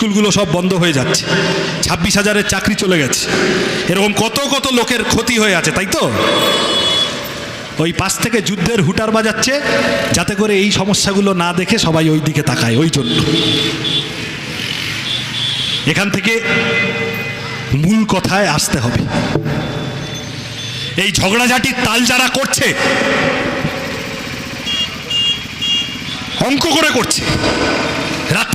স্কুলগুলো সব বন্ধ হয়ে যাচ্ছে। ছাব্বিশ হাজারের চাকরি চলে গেছে। এরকম কত কত লোকের ক্ষতি হয়ে আছে, তাই তো? ওই পাশ থেকে যুদ্ধের হুটার বাজাচ্ছে, যাতে করে এই সমস্যাগুলো না দেখে সবাই ওই দিকে তাকায়, ওই জন্য। এখান থেকে মূল কথায় আসতে হবে। এই ঝগড়াঝাটির তাল যারা করছে, অঙ্ক করে করছে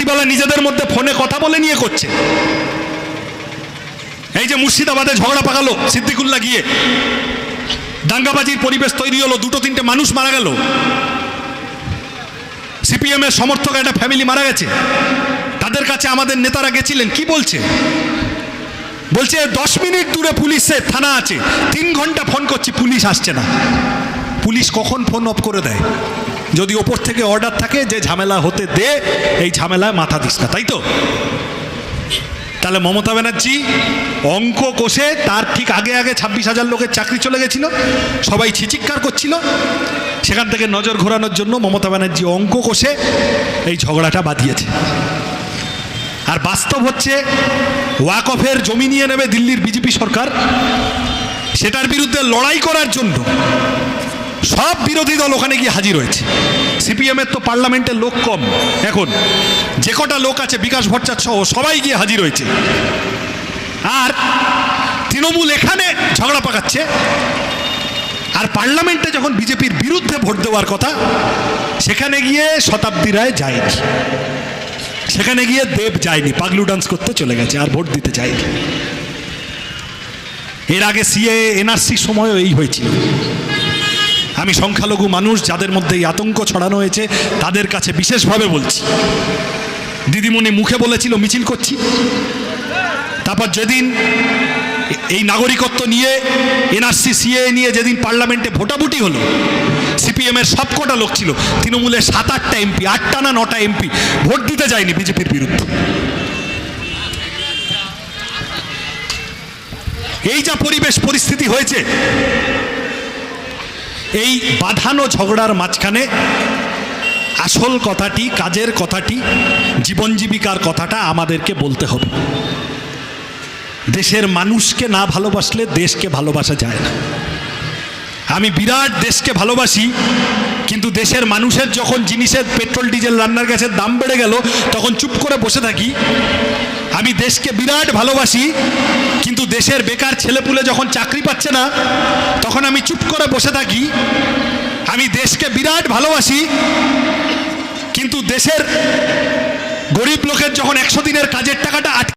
রাত্রিবেলা নিজেদের মধ্যে ফোনে কথা বলে নিয়ে করছে। এই যে মুর্শিদাবাদে ঝগড়া পাকালো সিদ্দিকুল্লা গিয়ে। দাঙ্গাবাজির পরিবেশ তৈরি হলো, দুটো তিনটে মানুষ মারা গেল। সিপিএম এর সমর্থক একটা ফ্যামিলি মারা গেছে। তাদের কাছে আমাদের নেতারা গেছিলেন, কি বলছে? বলছে, দশ মিনিট দূরে পুলিশের থানা আছে, তিন ঘণ্টা ফোন করছি, পুলিশ আসছে না। পুলিশ কখন ফোন অফ করে দেয়? যদি ওপর থেকে অর্ডার থাকে, যে ঝামেলা হতে দে, এই ঝামেলায় মাথা দিস না, তাই তো? তাহলে মমতা ব্যানার্জি অঙ্ক কষে তার ঠিক আগে আগে ছাব্বিশ হাজার লোকের চাকরি চলে গেছিল, সবাই ছিচিৎকার করছিল। সেখান থেকে নজর ঘোরানোর জন্য মমতা ব্যানার্জি অঙ্ক কষে এই ঝগড়াটা বাঁধিয়েছে। আর বাস্তব হচ্ছে ওয়াকফের জমি নিয়ে নেবে দিল্লির বিজেপি সরকার, সেটার বিরুদ্ধে লড়াই করার জন্য সব বিরোধী দল ওখানে গিয়ে হাজির হয়েছে। সিপিএম এর তো পার্লামেন্টের লোক কম। এখন যে কটা লোক আছে, বিকাশ ভট্টাচার্য সহ সবাই গিয়ে হাজির হয়েছে। আর তৃণমূল এখানে ঝগড়া পাকাচ্ছে। আর পার্লামেন্টে যখন বিজেপির বিরুদ্ধে ভোট দেওয়ার কথা, সেখানে গিয়ে শতাব্দী রায় যায়নি। সেখানে গিয়ে দেব যায়নি, পাগলু ডান্স করতে চলে গেছে, আর ভোট দিতে যায়নি। এর আগে সিএ এনআরসি সময়ও এই হয়েছিল। আমি সংখ্যালঘু মানুষ যাদের মধ্যে এই আতঙ্ক ছড়ানো হয়েছে, তাদের কাছে বিশেষভাবে বলছি। দিদিমণি মুখে বলেছিল, মিছিল করছি। তারপর যেদিন এই নাগরিকত্ব নিয়ে, এনআরসি, সিএ নিয়ে যেদিন পার্লামেন্টে ভোটাভুটি হলো, সিপিএম এর সবকটা লোক ছিল, তৃণমূলের সাত আটটা এমপি, আটটা না নটা এমপি, ভোট দিতে যায়নি বিজেপির বিরুদ্ধে। এই যা পরিবেশ, পরিস্থিতি হয়েছে এই বাঁধানো ঝগড়ার মাঝখানে আসল কথাটি, কাজের কথাটি, জীবন জীবিকার কথাটা আমাদেরকে বলতে হবে। দেশের মানুষকে না ভালোবাসলে দেশকে ভালোবাসা যায় না। আমি বিরাট দেশকে ভালোবাসি, কিন্তু দেশের মানুষের যখন জিনিসের পেট্রোল, ডিজেল, রান্নার গ্যাসের দাম বেড়ে গেল, তখন চুপ করে বসে থাকি। আমি দেশকে বিরাট ভালোবাসি, কিন্তু দেশের বেকার ছেলেপুলে যখন চাকরি পাচ্ছে না, তখন আমি চুপ করে বসে থাকি। আমি দেশকে বিরাট ভালোবাসি, কিন্তু দেশের গরিব লোকের যখন একশো দিনের কাজের টাকাটা আটকে